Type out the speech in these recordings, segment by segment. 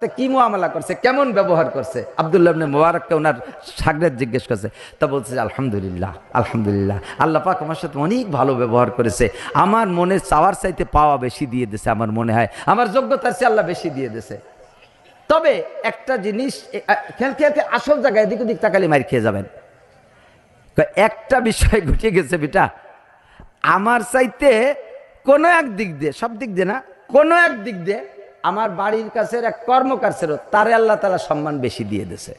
তা কি মুআমালা করছে? কেমন ব্যবহার করছে? আবদুল্লাহ মুবারককে ওনার সাগরেদ জিজ্ঞেস করছে। তা বলছে আলহামদুলিল্লাহ আলহামদুলিল্লাহ। আল্লাহ পাক আমার সাথে অনেক ভালো ব্যবহার করেছে। আমার মনে চাওয়ার চাইতে পাওয়া বেশি দিয়ে দিছে, আমার মনে হয়। আমার যোগ্যতার চেয়ে আল্লাহ বেশি দিয়ে দিছে। তবে একটা জিনিস খেয়াল খেয়াল আসল জায়গায় এদিক ওদিক তাকালে মার খেয়ে যাবেন। একটা বিষয় ঘটে গেছে বেটা। আমার চাইতে কোনো এক দিক দিয়ে, সব দিক দিয়ে না, কোনো এক দিক দিয়ে আমার বাড়ির কাছে এক কর্মকার ছিল, তারে আল্লাহ তালা সম্মান বেশি দিয়ে দিছে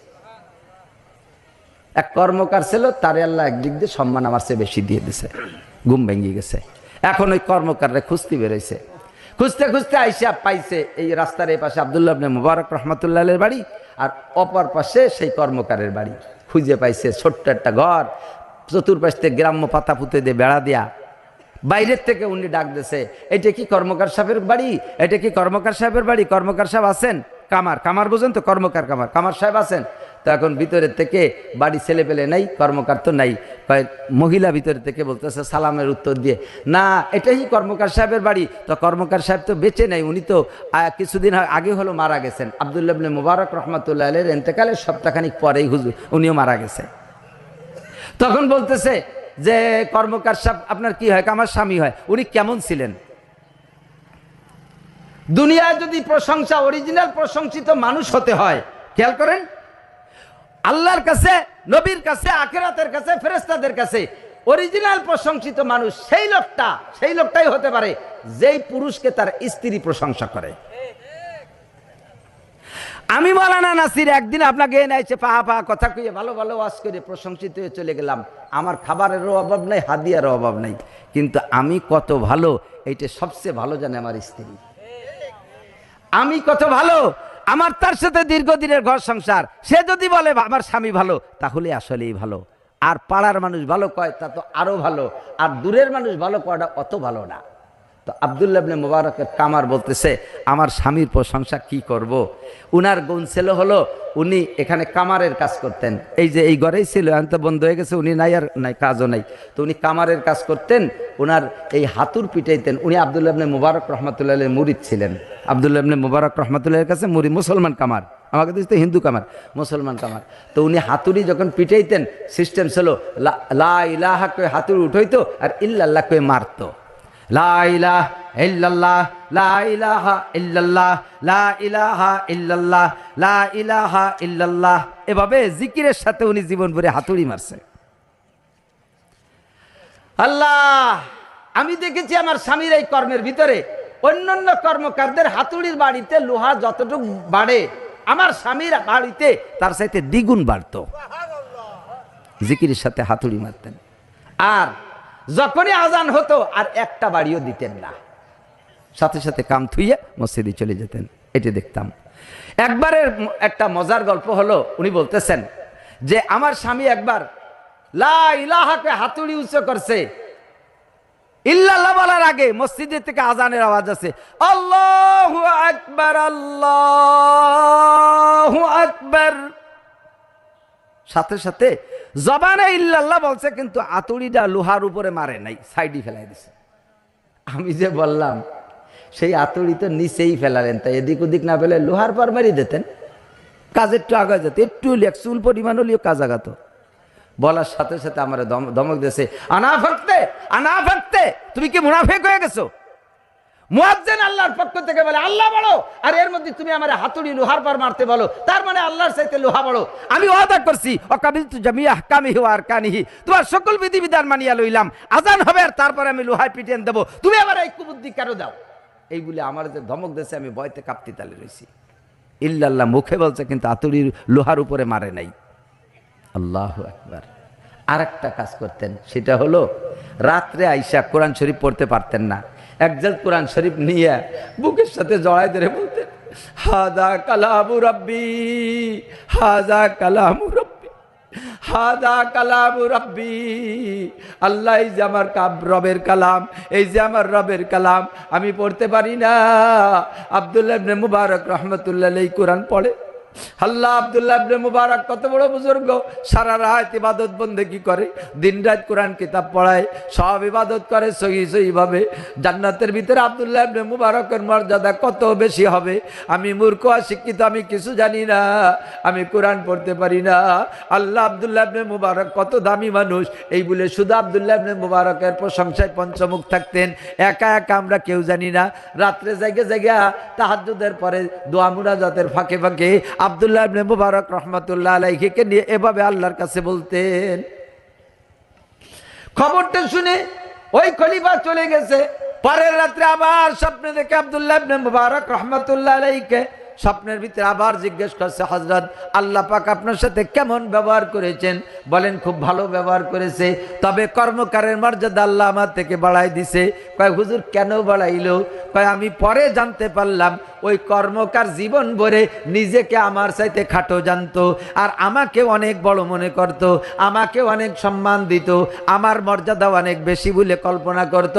এক কর্মকার ছিল, তারে আল্লাহ একদিক দিয়ে সম্মান আমার চেয়ে বেশি দিয়ে দিছে ঘুম ভেঙে গেছে। এখন ওই কর্মকাররা খুঁজতে বেরোইছে। খুঁজতে খুঁজতে আইসা পাইছে এই রাস্তার এই পাশে আবদুল্লাহ মুবারক রহমতুল্লাহের বাড়ি, আর অপর পাশে সেই কর্মকারের বাড়ি। খুঁজে পাইছে ছোট্ট একটা ঘর, চতুর্পাশে গ্রাম্য পাতা পুঁতে দিয়ে বেড়া দেয়া বাইরের থেকে উনি ডাক দিছে, এটা কি কর্মকার সাহেবের বাড়ি? এটা কি কর্মকার সাহেবের বাড়ি? কর্মকার সাহেব আছেন? কামার কামার বুঝেন তো, কর্মকার কামার কামার সাহেব আছেন? তো এখন ভিতরের থেকে বাড়ি ছেলে পেলে নাই, কর্মকার তো নাই। মহিলা ভিতরে থেকে বলতেছে সালামের উত্তর দিয়ে, না, এটাই কর্মকার সাহেবের বাড়ি। তো কর্মকার সাহেব তো বেঁচে নাই, উনি তো কিছুদিন আগে হলো মারা গেছেন। আবদুল্লাহ ইবনে মুবারক রহমতুল্লাহ আলের এতেকালের সপ্তাহখানিক পরেই হুজুর, উনিও মারা গেছে। তখন বলতেছে যে কর্মকার আপনার কি হয়? আমার স্বামী হয়। উনি কেমন ছিলেন? দুনিয়ায় যদি প্রশংসা অরিজিনাল প্রশংসিত মানুষ হতে হয়, খেয়াল করেন। আল্লাহর কাছে, নবীর কাছে, আখেরাতের কাছে ফেরেস্তাদের কাছে অরিজিনাল প্রশংসিত মানুষ সেই লোকটা, সেই লোকটাই হতে পারে, যেই পুরুষকে তার স্ত্রী প্রশংসা করে। আমি মৌলানা নাসির একদিন আপনাকে এনে এসে পাহা পাহা কথা কইয়ে ভালো ভালো ওয়াজ করে প্রশংসিত হয়ে চলে গেলাম। আমার খাবারেরও অভাব নাই হাদিয়ারও অভাব নাই। কিন্তু আমি কত ভালো, এইটা সবচেয়ে ভালো জানে আমার স্ত্রী। আমি কত ভালো, আমার তার সাথে দীর্ঘদিনের ঘর সংসার। সে যদি বলে, আমার স্বামী ভালো, তাহলে আসলেই ভালো। আর পাড়ার মানুষ ভালো কয়, তা তো আরও ভালো। আর দূরের মানুষ ভালো কয়টা অত ভালো না। তো আবদুল্লাহ ইবনে মুবারকের কামার বলতেছে, আমার স্বামীর প্রশংসা কি করব। উনার গুণ ছিল হলো, উনি এখানে কামারের কাজ করতেন। এই যে এই ঘরেই ছিল, এখন তো বন্ধ হয়ে গেছে, উনি নাই আর নাই, কাজও নাই। তো উনি কামারের কাজ করতেন, উনার এই হাতুর পিটাইতেন। উনি আবদুল্লাহ ইবনে মুবারক রহমতুল্লাহ মুরিদ ছিলেন। আবদুল্লাহ ইবনে মুবারক রহমতুল্লাহের কাছে মুরি, মুসলমান কামার। আমাকে তো হিন্দু কামার, মুসলমান কামার। তো উনি হাতুড়ি যখন পিটাইতেন সিস্টেম ছিল লা ইলাহা কয়ে হাতুড়ি উঠাইতো, আর ইল্লাল্লাহ কয়ে মারতো। লা ইলাহ ইল্লাল্লাহ, লা ইলাহা ইল্লাল্লাহ, লা ইলাহা ইল্লাল্লাহ, লা ইলাহা ইল্লাল্লাহ। এভাবে জিকিরের সাথে উনি জীবন ভরে হাতুড়ি মারছে। আল্লাহ, আমি দেখেছি আমার স্বামীর এই কর্মের ভিতরে অন্যান্য কর্মকারদের হাতুড়ির বাড়িতে লোহা যতটুকু বাড়ে, আমার স্বামীর বাড়িতে তার সাথে দ্বিগুণ বাড়তো। জিকিরের সাথে হাতুড়ি মারতেন। আর যখনই আজান হতো আর একটা বাড়িও দিতেন না। সাথে সাথে কাম থুইয়ে মসজিদে চলে যেতেন। এটি দেখতাম। একবারের একটা মজার গল্প হলো, উনি বলতেছেন যে আমার স্বামী একবার, লা ইলাহাকে হাতুড়ি উঁচু করছে। ইল্লাল্লাহ বলার আগে মসজিদের থেকে আজানের আওয়াজ আছে আল্লাহ আকবার, আল্লাহু আকবর। সাথে সাথে জবানে ইল্লাল্লাহ বলছে, কিন্তু আতুড়িটা লোহার উপরে মারে নাই, সাইডি ফেলাই দিছে। আমি যে বললাম, সেই আতুড়ি তো নিচেই ফেলালেন, তাই এদিক ওদিক না ফেলে লোহার পর মারি দিতেন। কাজ একটু আগে যেত, একটু এক চুল পরিমাণ হলেও কাজ আগাত। বলার সাথে সাথে আমার দম- ধমক দিয়েছে, আনা ফাঁকতে আনা ফাঁকতে তুমি কি মুনাফেক হয়ে গেছো? মুয়াজ্জেন আল্লাহর পক্ষ থেকে বলে, আল্লাহ বলো। আর এর মধ্যে তুমি আমার হাতুড়ি লোহার পর মারতে বলো। তার মানে আল্লাহর চাইতে লোহা বড়। আমি ওয়াদা করছি অকাবিল তু জামিয়া কামিহি আর কানিহি তোমার সকল বিধিবিধান মানিয়া লইলাম। আজান হবে আর তারপরে আমি লোহায় পিটিয়ে দেবো। তুমি আমার এই কুবুদ্ধি কেন দাও। এই বলে আমার যে ধমক দেশে আমি ভয়তে কাঁপতি তালে রয়েছি ইল্লাল্লাহ মুখে বলছে, কিন্তু আতুড়ির লোহার উপরে মারে নাই। আল্লাহ একবার আর একটা কাজ করতেন, সেটা হলো, রাত্রে আইসা কোরআন শরীফ পড়তে পারতেন না। একজাল কোরআন শরীফ নিয়ে বুকের সাথে জড়াই ধরে বলতেন হাদা কালামু রব্বি, হাদা কালামু রব্বি, হাদা কালামু রব্বি, আল্লাহ এই যে আমার কাব রবের কালাম, এই যে আমার রবের কালাম, আমি পড়তে পারি না। আবদুল্লাহ মুবারক রহমতুল্লাহ এই কোরআন পড়ে। আল্লাহ আব্দুল্লাহ ইবনে মুবারক কত বড় বুজুর্গ। সারা রাত ইবাদত বন্দে কি করে? দিন রাত কোরআন কিতাব পড়ায়, সব ইবাদত করে সহি সহি ভাবে জান্নাতের ভিতরে আবদুল্লাহ ইবনে মুবারকের মর্যাদা কত বেশি হবে? আমি মূর্খ আর শিক্ষিত আমি কিছু জানি না। আমি কোরআন পড়তে পারি না। আল্লাহ আব্দুল্লাহ ইবনে মুবারক কত দামি মানুষ। এই বলে শুধু আব্দুল্লাহ ইবনে মুবারকের প্রশংসায় পঞ্চমুখ থাকতেন। একা একা আমরা কেউ জানি না। রাত্রে জায়গা জায়গা তাহাজ্জুদের পরে দোয়া মুনাজাতের ফাঁকে ফাঁকে আব্দুল্লাহ ইবনে মুবারক রহমাতুল্লাহ আলাইহিকে নিয়ে এভাবে আল্লাহর কাছে বলতেন। খবরটা শুনে ওই খলিফা চলে গেছে। পরের রাত্রে আবার স্বপ্নে দেখে আব্দুল্লাহ ইবনে মুবারক রহমাতুল্লাহ আলাইহিকে স্বপ্নের ভিতরে আবার জিজ্ঞেস করছে হজরত আল্লাহ পাক আপনার সাথে কেমন ব্যবহার করেছেন? বলেন, খুব ভালো ব্যবহার করেছে। তবে কর্মকারের মর্যাদা আল্লাহ আমার থেকে বাড়াই দিছে। কয়, হুজুর, কেন বাড়াইলো? কয়, আমি পরে জানতে পারলাম ওই কর্মকার জীবন ভরে নিজেকে আমার চাইতে খাটো জানতো, আর আমাকে অনেক বড় মনে করত, আমাকে অনেক সম্মান দিত, আমার মর্যাদা অনেক বেশি বলে কল্পনা করত।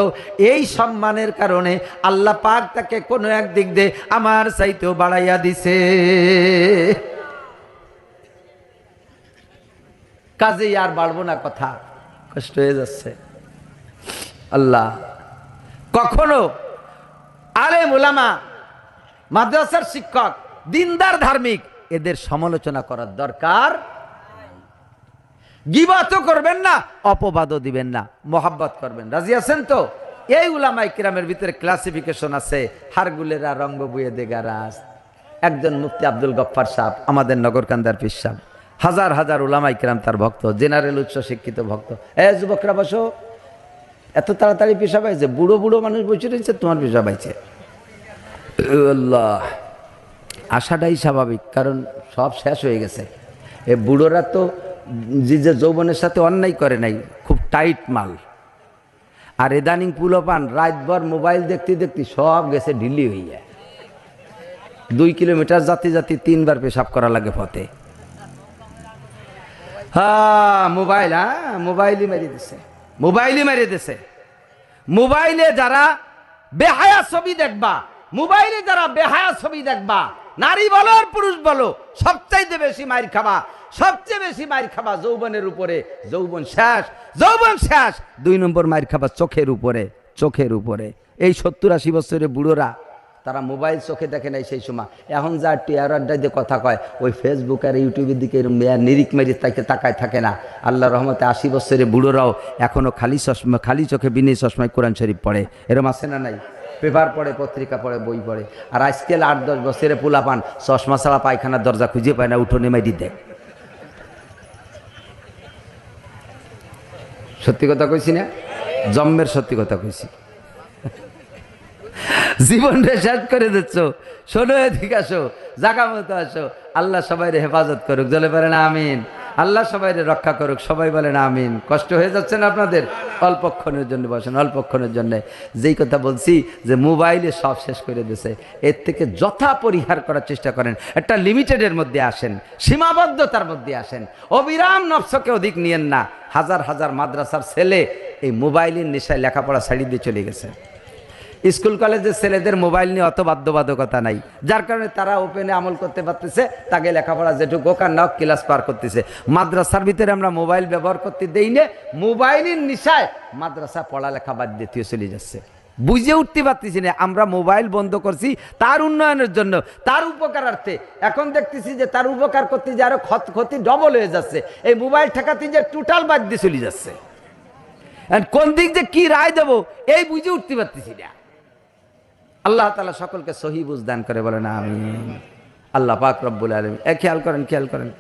এই সম্মানের কারণে আল্লাহ পাক তাকে কোনো এক দিক দিয়ে আমার চাইতেও বাড়াইয়া দিছে। কাজেই আর বাড়বো না কথা, কষ্ট হয়ে যাচ্ছে। আল্লাহ, কখনো আরে মোলামা মাদ্রাসার শিক্ষক, দিনদার ধার্মিক, এদের সমালোচনা করার দরকার গিবাতও করবেন না, অপবাদও দিবেন না, মোহাব্বত করবেন। রাজি আছেন তো? এই উলামাই কিরামের ভিতরে ক্লাসিফিকেশন আছে, হারগুলেরা রঙ্গ বুয়ে দেগারাজ একজন মুফতি আব্দুল গফ্ফার সাহ আমাদের নগরকান্দার পীর সাহ হাজার হাজার উলামাই কিরাম তার ভক্ত, জেনারেল উচ্চ শিক্ষিত ভক্ত। এ যুবকরা বসো, এত তাড়াতাড়ি পেশাব হয়েছে, বুড়ো বুড়ো মানুষ বসে রয়েছে, তোমার পেশাব হয়েছে। আল্লাহ আশাটাই স্বাভাবিক, কারণ সব শেষ হয়ে গেছে। এ বুড়োরা তো যে যে যৌবনের সাথে অন্যায় করে নাই, খুব টাইট মাল। আর এদানিং পুলো পান রাতভর মোবাইল দেখতে দেখতে সব গেছে ঢিলি হয়ে যায় দুই কিলোমিটার জাতি যাতে তিনবার পেশাব করা লাগে পথে। হ্যাঁ মোবাইল হ্যাঁ মোবাইলই মেরিয়ে দিছে। মোবাইলই মেরিয়ে দিছে। মোবাইলে যারা বেহায়া ছবি দেখবা মোবাইলে যারা বেহায়া ছবি দেখবা, নারী বলো আর পুরুষ বলো, সবচাইতে বেশি মাইর খাবা, সবচেয়ে বেশি মাইর খাবা যৌবনের উপরে, যৌবন শেষ যৌবন শেষ। দুই নম্বর মাইর খাবা চোখের উপরে চোখের উপরে। এই সত্তর আশি বছরের বুড়োরা, তারা মোবাইল চোখে দেখে নাই সেই সময়। এখন যা টিয়ার আড্ডায় দিয়ে কথা কয়, ওই ফেসবুক আর ইউটিউবের দিকে মেয়ার নিরিক মেরিক তাকে তাকায় থাকে না। আল্লাহ রহমতে আশি বছরের বুড়োরাও এখনও খালি চশমা, খালি চোখে বিনে চশমায় কোরআন শরীফ পড়ে। এরম আছে না নাই? পেপার পড়ে, পত্রিকা পড়ে, বই পড়ে। আর আজকাল আট, দশ বছরে পোলা পান চশমা ছাড়া পায়খানার দরজা খুঁজে পায় না, উঠোনে মাইটি দেয়। সত্যি কথা কইছি না? জন্মের সত্যি কথা কইছি। জীবনটা শেষ করে দিচ্ছ। শোনো এদিকে আসো, জাগা মতো আসো। আল্লাহ সবাই হেফাজত করুক জলে পারে না, আমিন। আল্লাহ সবাই রক্ষা করুক, সবাই বলেন আমিন। কষ্ট হয়ে যাচ্ছে না আপনাদের? অল্পক্ষণের জন্য বসেন অল্পক্ষণের জন্য। যেই কথা বলছি যে মোবাইলে সব শেষ করে দিছে এর থেকে যথা পরিহার করার চেষ্টা করেন। একটা লিমিটেডের মধ্যে আসেন, সীমাবদ্ধতার মধ্যে আসেন। অবিরাম নফসকে অধিক নিয়েন না। হাজার হাজার মাদ্রাসার ছেলে এই মোবাইলের নেশায় লেখাপড়া ছাড়িয়ে দিয়ে চলে গেছে। স্কুল কলেজের ছেলেদের মোবাইল নিয়ে অত বাধ্যবাধকতা নাই। যার কারণে তারা ওপেনে আমল করতে পারতেছে, তাকে লেখাপড়া যেটুকু ওখান নাও ক্লাস পার করতেছে। মাদ্রাসার ভিতরে আমরা মোবাইল ব্যবহার করতে দেই না, মোবাইলের নিশায় মাদ্রাসা পড়ালেখা বাদ দিয়ে চলে যাচ্ছে। বুঝে উঠতে পারতেছি না, আমরা মোবাইল বন্ধ করছি তার উন্নয়নের জন্য, তার উপকারার্থে। এখন দেখতেছি যে তার উপকার করতে যে আরও ক্ষত ক্ষতি ডবল হয়ে যাচ্ছে। এই মোবাইল ঠেকাতে যে টোটাল বাদ দিয়ে চলে যাচ্ছে। কোন দিক যে কি রায় দেবো, এই বুঝে উঠতে পারতেছি না। আল্লাহ তালা সকলকে সহি বুঝ দান করে বলেন আমি আল্লাহ পাক রব্বুল আলম এ খেয়াল করেন খেয়াল করেন।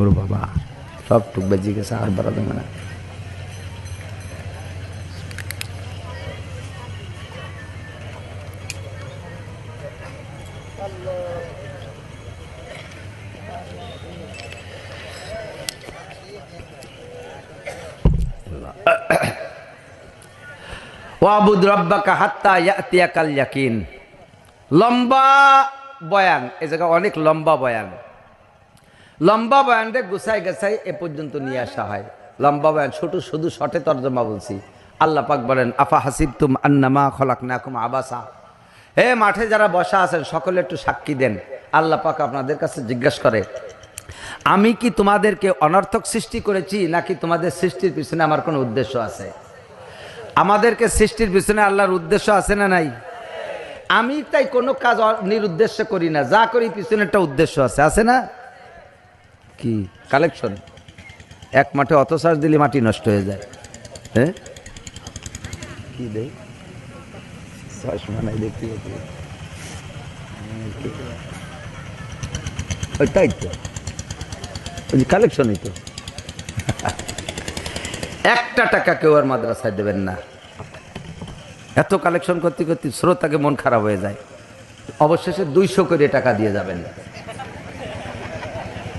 ওর বাবা সব টুকবে গেছে আর বাড়াবে দেবে ওয়াবুদ রব্বাকা হাত্তা ইয়াতিয়াকাল ইয়াকিন। লম্বা বয়ান, এ জায়গা অনেক লম্বা বয়ান। লম্বা বয়ানটা গুছাই গেছাই এ পর্যন্ত নিয়ে আসা হয়। লম্বা বয়ান, ছোট শুধু শটে তর্জমা বলছি। আল্লাহ পাক বলেন, আফা হাসিব তুম আন্নামা খলাক নাকুম আবাসা? হে মাঠে যারা বসা আছেন, সকলে একটু সাক্ষী দেন। আল্লাহ পাক আপনাদের কাছে জিজ্ঞেস করে, আমি কি তোমাদেরকে অনর্থক সৃষ্টি করেছি, নাকি তোমাদের সৃষ্টির পিছনে আমার কোনো উদ্দেশ্য আছে? আমাদেরকে সৃষ্টির পিছনে আল্লাহর উদ্দেশ্য আছে না নাই? আমি তাই কোনো কাজ নিরুদ্দেশ্য করি না। যা করি, পিছনে একটা উদ্দেশ্য আছে। আছে না? কি? কালেকশন। এক মাঠে অত চাষ দিলে মাটি নষ্ট হয়ে যায়। হ্যাঁ? কি দেয় নাই তাই তো। কালেকশনই তো। একটা টাকা কেউ আর মাদ্রাসায় দেবেন না। এত কালেকশন করতে করতে শ্রোতাকে মন খারাপ হয়ে যায়। অবশেষে দুইশো করে টাকা দিয়ে যাবেন।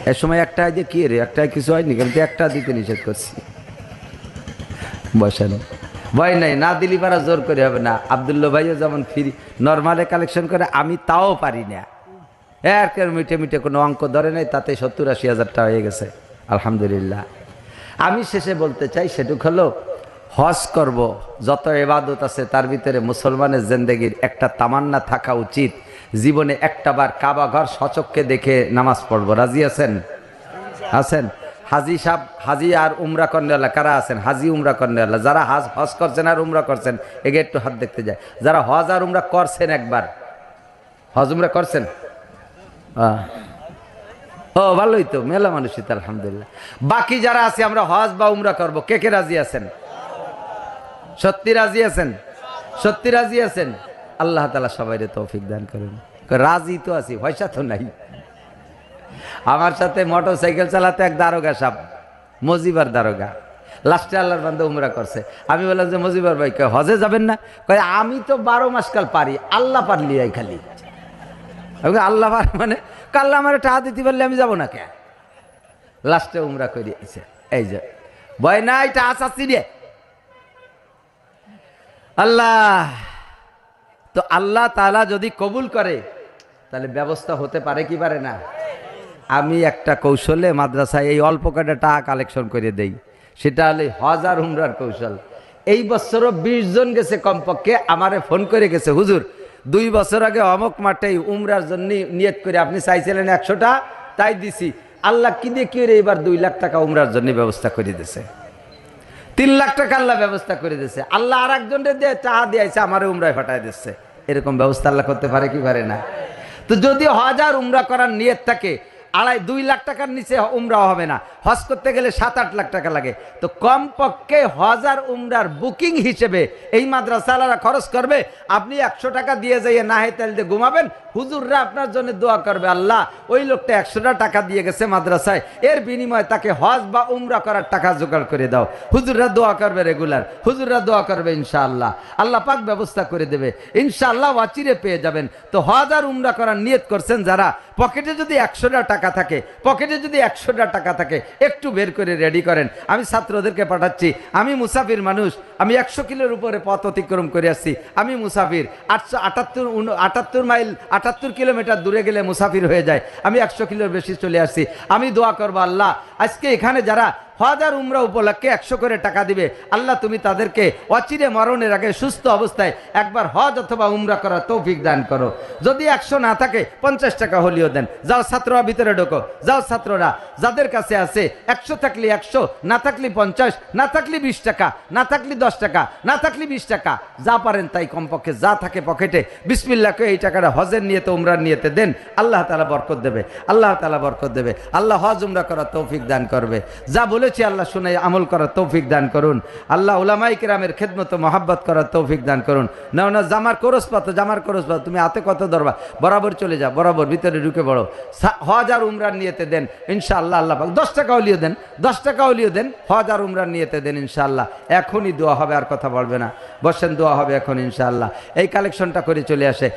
এ সময় একটা যে কি রে? একটা কিছু হয়নি? কিন্তু একটা দিতে নিষেধ করছি। বসানো ভয় নাই, না দিলি পারা জোর করে হবে না। আবদুল্লা ভাইও যেমন ফ্রি নর্মালে কালেকশন করে, আমি তাও পারি না। কেউ মিটে মিটে কোনো অঙ্ক ধরে নাই, তাতে সত্তর আশি হাজার টাকা হয়ে গেছে। আলহামদুলিল্লাহ। আমি শেষে বলতে চাই সেটুক হলো, হজ করব, যত এবাদত আছে তার ভিতরে মুসলমানের জিন্দগির একটা তামান্না থাকা উচিত। জীবনে একটা বার কাবা ঘর সচককে দেখে নামাজ পড়ব। রাজি আছেন? আছেন? হাজি সাহ হাজি আর উমরা কর্নেওয়ালা, কারা আছেন? হাজি, উমরা কর্নেওয়ালা। যারা হাজ, হজ করছেন আর উমরা করছেন এগে একটু হাত দেখতে যায়। যারা হজ আর উমরা করছেন একবার, হজ, উমরা করছেন? আহ। ও ভালোই তো মেলা মানুষই তো আলহামদুলিল্লাহ। বাকি যারা আছে আমরা হজ বা উমরা করব। কে কে রাজি আছেন? সত্যি রাজি আছেন? সত্যি রাজি আছেন? আল্লাহ তালা সবাই তৌফিক দান করুন। রাজি তো আছি পয়সা তো নাই। আমার সাথে মোটর সাইকেল চালাতে এক দারোগা সাপ মজিবার দারোগা। লাস্টে আল্লাহর বান্ধব উমরা করছে। আমি বললাম যে মজিবার ভাই কয়, হজে যাবেন না? কয় আমি তো বারো মাস কাল পারি আল্লাহ পারলি খালি। আল্লাহ পার মানে কাল্লা আমার টাকা দিতে পারলে আমি যাব না কে? লাস্টে উমরা করে দিয়েছে। এই যে, ভয় নাই টাকা চাচ্ছি রে। আল্লাহ, তো আল্লাহ তালা যদি কবুল করে, তাহলে ব্যবস্থা হতে পারে কি পারে না? আমি একটা কৌশলে মাদ্রাসায় এই অল্প কটা টাকা কালেকশন করে দেই। সেটা হলে হাজার উমরার কৌশল। এই বছরও বিশ জন গেছে কমপক্ষে, আমারে ফোন করে গেছে, হুজুর দুই বছর আগে অমক মাঠে উমরার জন্য নিয়ত করে আপনি চাইছিলেন একশোটা, তাই দিছি। আল্লাহ কি দিয়ে কি এবার দুই লাখ টাকা উমরার জন্য ব্যবস্থা করে দিছে তিন লাখ টাকা আল্লাহ ব্যবস্থা করে দিছে আল্লাহ আর একজনের দিয়ে টাকা দিয়েছে আমারও উমরায় ফাটাই দিচ্ছে এরকম ব্যবস্থা আল্লাহ করতে পারে কি পারে না? তো যদি হাজার উমরা করার নিয়ত থাকে আড়াই দুই লাখ টাকার নিচে উমরা হবে না। হজ করতে গেলে সাত আট লাখ টাকা লাগে। তো কমপক্ষে হজার উমরার বুকিং হিসেবে এই মাদ্রাসালারা খরচ করবে। আপনি একশো টাকা দিয়ে যাইয়ে না হেতাল দিয়ে ঘুমাবেন। হুজুররা আপনার জন্য দোয়া করবে, আল্লাহ, ওই লোকটা একশোটা টাকা দিয়ে গেছে মাদ্রাসায়। এর বিনিময়ে তাকে হজ বা উমরা করার টাকা জোগাড় করে দাও। হুজুররা দোয়া করবে রেগুলার। হুজুররা দোয়া করবে ইনশাআল্লাহ। আল্লাহ পাক ব্যবস্থা করে দেবে। ইনশাআল্লাহ ওয়াচিরে পেয়ে যাবেন। তো হজ আর উমরা করার নিয়ত করছেন যারা। পকেটে যদি একশোটা টাকা থাকে। পকেটে যদি একশোটা টাকা থাকে, একটু বের করে রেডি করেন। আমি ছাত্রদেরকে পাঠাচ্ছি। আমি মুসাফির মানুষ। আমি একশো কিলোর উপরে পথ অতিক্রম করে আসছি। আমি মুসাফির। আটশো আটাত্তর আটাত্তর মাইল, আটাত্তর কিলোমিটার দূরে গেলে মুসাফির হয়ে যায়। আমি একশো কিলোর বেশি চলে আসছি। আমি দোয়া করব আল্লাহ, আজকে এখানে যারা হাজার উমরা উপলক্ষে একশো করে টাকা দিবে, আল্লাহ তুমি তাদেরকে অচিরে মরণের আগে সুস্থ অবস্থায় একবার হজ অথবা উমরা করার তৌফিক দান করো। যদি একশো না থাকে, পঞ্চাশ টাকা হলিও দেন। যাও ছাত্ররা ভিতরে ঢোকো, যাও ছাত্ররা। যাদের কাছে আছে একশো থাকলে একশো, না থাকলে পঞ্চাশ, না থাকলে বিশ টাকা, না থাকলে দশ টাকা, না থাকলে বিশ টাকা। যা পারেন তাই কমপক্ষে যা থাকে পকেটে। বিসমিল্লাকে এই টাকাটা হজের নিয়েতে, উমরার নিয়েতে দেন। আল্লাহ তালা বরকত দেবে, আল্লাহ তালা বরকত দেবে। আল্লাহ হজ, উমরা করার তৌফিক দান করবে। যা বলেছি আল্লাহ শুনে আমল করার তৌফিক দান করুন। আল্লাহ উলামাই কিরামের খেদমত মহাব্বত করার তৌফিক দান করুন। না না, জামার করস পাতো, জামার করস পাতো, তুমি হাতে কত ধরবা? বরাবর চলে যাও, বরাবর, ভিতরে ঢুকে পড়ো। হজ আর উমরার নিয়েতে দেন, ইনশাআল্লাহ, আল্লাহ পাক। দশ টাকা হলিও দেন, দশ টাকা হলিও দেন, হজ আর উমরার নিয়েতে দেন, ইনশাআল্লাহ। এখনই দোয়া হবে আর কথা বলবে না। বসেন, দোয়া হবে এখন ইনশাআল্লাহ। এই কালেকশনটা করে চলে আসে।